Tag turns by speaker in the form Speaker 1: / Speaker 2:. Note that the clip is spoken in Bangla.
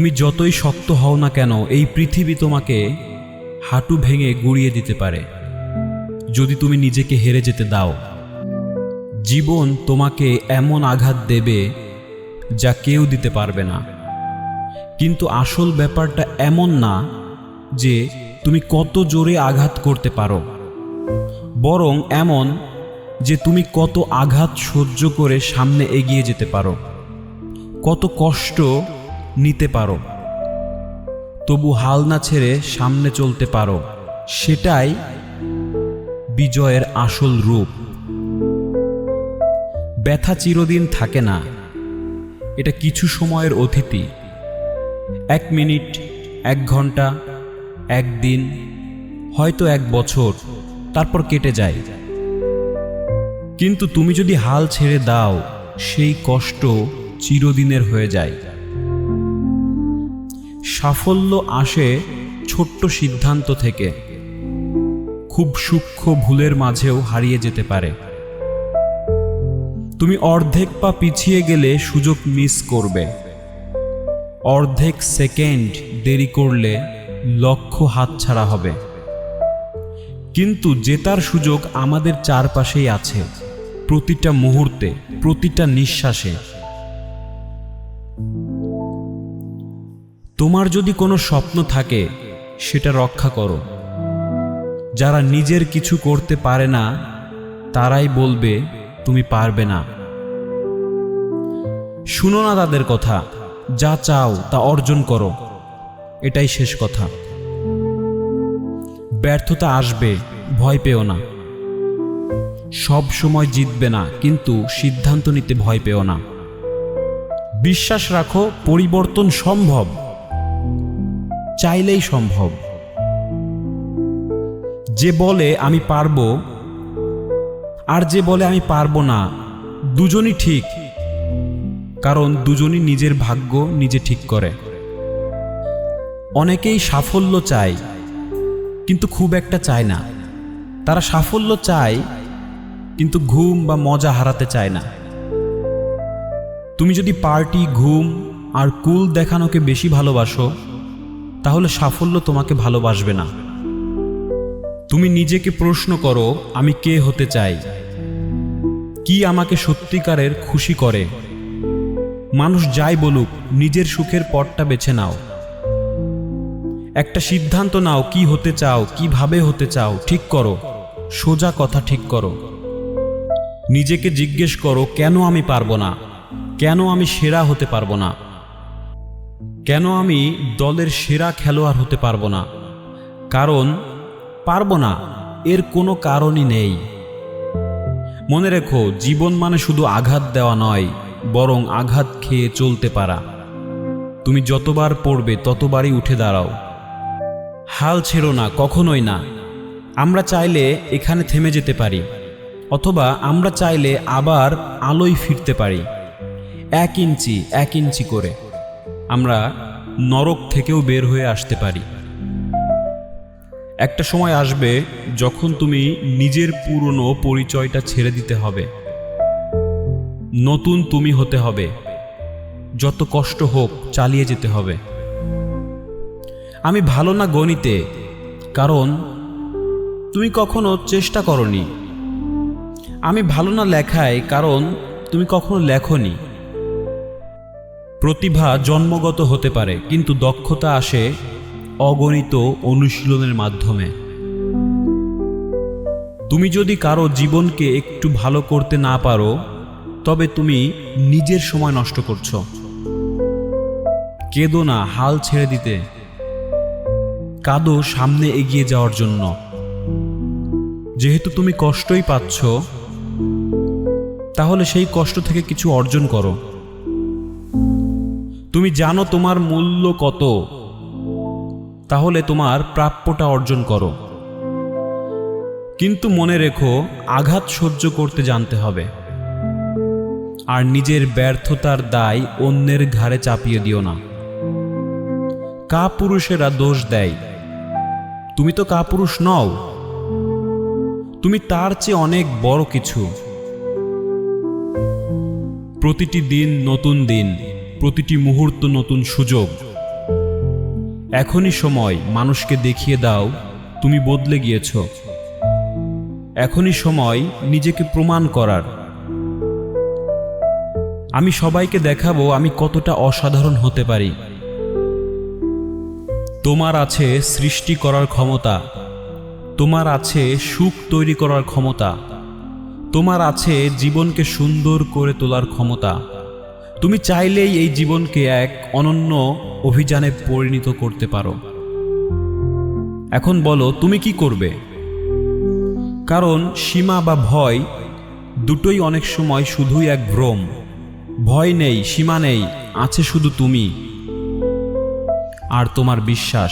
Speaker 1: তুমি যতই শক্ত হও না কেন, এই পৃথিবী তোমাকে হাঁটু ভেঙে গুড়িয়ে দিতে পারে। যদি তুমি নিজেকে হেরে যেতে দাও, জীবন তোমাকে এমন আঘাত দেবে যা কেউ দিতে পারবে না। কিন্তু আসল ব্যাপারটা এমন না যে তুমি কত জোরে আঘাত করতে পারো, বরং এমন যে তুমি কত আঘাত সহ্য করে সামনে এগিয়ে যেতে পারো। কত কষ্ট নিতে পারো। তবু হাল না ছেড়ে সামনে চলতে পারো। সেটাই বিজয়ের আসল রূপ। ব্যথা চিরদিন থাকে না। এটা কিছু সময়ের অতিথি। এক মিনিট, এক ঘণ্টা, একদিন, হয়তো এক বছর, তারপর কেটে যায়। কিন্তু তুমি যদি হাল ছেড়ে দাও, সেই কষ্ট চিরদিনের হয়ে যায়। সাফল্য আসে ছোট্ট সিদ্ধান্ত থেকে। খুব সূক্ষ্ম ভুলের মাঝেও হারিয়ে যেতে পারে। তুমি অর্ধেক পা পিছিয়ে গেলে সুযোগ মিস করবে। অর্ধেক সেকেন্ড দেরি করলে লক্ষ্য হাতছাড়া হবে। কিন্তু জেতার সুযোগ আমাদের চারপাশেই আছে, প্রতিটা মুহূর্তে, প্রতিটা নিঃশ্বাসে। তোমার যদি কোনো স্বপ্ন থাকে, সেটা রক্ষা করো। যারা নিজের কিছু করতে পারে না, তারাই বলবে, তুমি পারবে না। শুনো না তাদের কথা, যা চাও তা অর্জন করো। এটাই শেষ কথা। ব্যর্থতা আসবে, ভয় পেও না। সব সময় জিতবে না, কিন্তু সিদ্ধান্ত নিতে ভয় পেও না। বিশ্বাস রাখো, পরিবর্তন সম্ভব। চাইলেই সম্ভব। যে বলে আমি পারব, আর যে বলে আমি পারব না, দুজনই ঠিক, কারণ দুজনই নিজের ভাগ্য নিজে ঠিক করে। অনেকেই সাফল্য চায়, কিন্তু খুব একটা চায় না। তারা সাফল্য চায়, কিন্তু ঘুম বা মজা হারাতে চায় না। তুমি যদি পার্টি, ঘুম আর কুল দেখানোকে বেশি ভালোবাসো তাহলে সাফল্য তোমাকে ভালোবাসবে না। তুমি নিজেকে প্রশ্ন করো, আমি কে হতে চাই? কি আমাকে সত্যিকারের খুশি করে? মানুষ যাই বলুক, নিজের সুখের পথটা বেছে নাও। একটা সিদ্ধান্ত নাও, কি হতে চাও, কীভাবে হতে চাও, ঠিক করো। সোজা কথা ঠিক করো। নিজেকে জিজ্ঞেস করো, কেন আমি পারব না? কেন আমি সেরা হতে পারব না? কেন আমি দলের সেরা খেলোয়াড় হতে পারব না? কারণ পারব না, এর কোনো কারণই নেই। মনে রেখো, জীবন মানে শুধু আঘাত দেওয়া নয়, বরং আঘাত খেয়ে চলতে পারা। তুমি যতবার পড়বে, ততবারই উঠে দাঁড়াও। হাল ছেড়ো না, কখনোই না। আমরা চাইলে এখানে থেমে যেতে পারি, অথবা আমরা চাইলে আবার আলোয় ফিরতে পারি। এক ইঞ্চি এক ইঞ্চি করে। আমরা নরক থেকেও বের হয়ে আসতে পারি। একটা সময় আসবে যখন তুমি নিজের পুরনো পরিচয়টা ছেড়ে দিতে হবে। নতুন তুমি হতে হবে। যত কষ্ট হোক চালিয়ে যেতে হবে। আমি ভালো না গণিতে, কারণ তুমি কখনো চেষ্টা করনি। আমি ভালো না লেখায়, কারণ তুমি কখনো লেখনি। প্রতিভা জন্মগত হতে পারে, কিন্তু দক্ষতা আসে অগণিত অনুশীলনের মাধ্যমে। তুমি যদি কারও জীবনকে একটু ভালো করতে না পারো, তবে তুমি নিজের সময় নষ্ট করছ। কেঁদো না হাল ছেড়ে দিতে। কাঁদো সামনে এগিয়ে যাওয়ার জন্য। যেহেতু তুমি কষ্টই পাচ্ছ, তাহলে সেই কষ্ট থেকে কিছু অর্জন করো। তুমি জানো তোমার মূল্য কত। তাহলে তোমার প্রাপ্যটা অর্জন করো। কিন্তু মনে রেখো, আঘাত সহ্য করতে জানতে হবে। আর নিজের ব্যর্থতার দায় অন্যের ঘাড়ে চাপিয়ে দিও না। কাপুরুষেরা দোষ দেয়। তুমি তো কাপুরুষ নও। তুমি তার চেয়ে অনেক বড় কিছু। প্রতিটি দিন নতুন দিন। প্রতিটি মুহূর্ত নতুন সুযোগ। এখনই সময়, মানুষকে দেখিয়ে দাও, তুমি বদলে গিয়েছ। এখনই সময়, নিজেকে প্রমাণ করার। আমি সবাইকে দেখাবো আমি কতটা অসাধারণ হতে পারি। তোমার আছে সৃষ্টি করার ক্ষমতা। তোমার আছে সুখ তৈরি করার ক্ষমতা। তোমার আছে জীবনকে সুন্দর করে তোলার ক্ষমতা। তুমি চাইলেই এই জীবনকে এক অনন্য অভিযানে পরিণত করতে পারো। এখন বলো, তুমি কি করবে? কারণ সীমা বা ভয় দুটোই অনেক সময় শুধুই এক ভ্রম। ভয় নেই, সীমা নেই, আছে শুধু তুমি আর তোমার বিশ্বাস।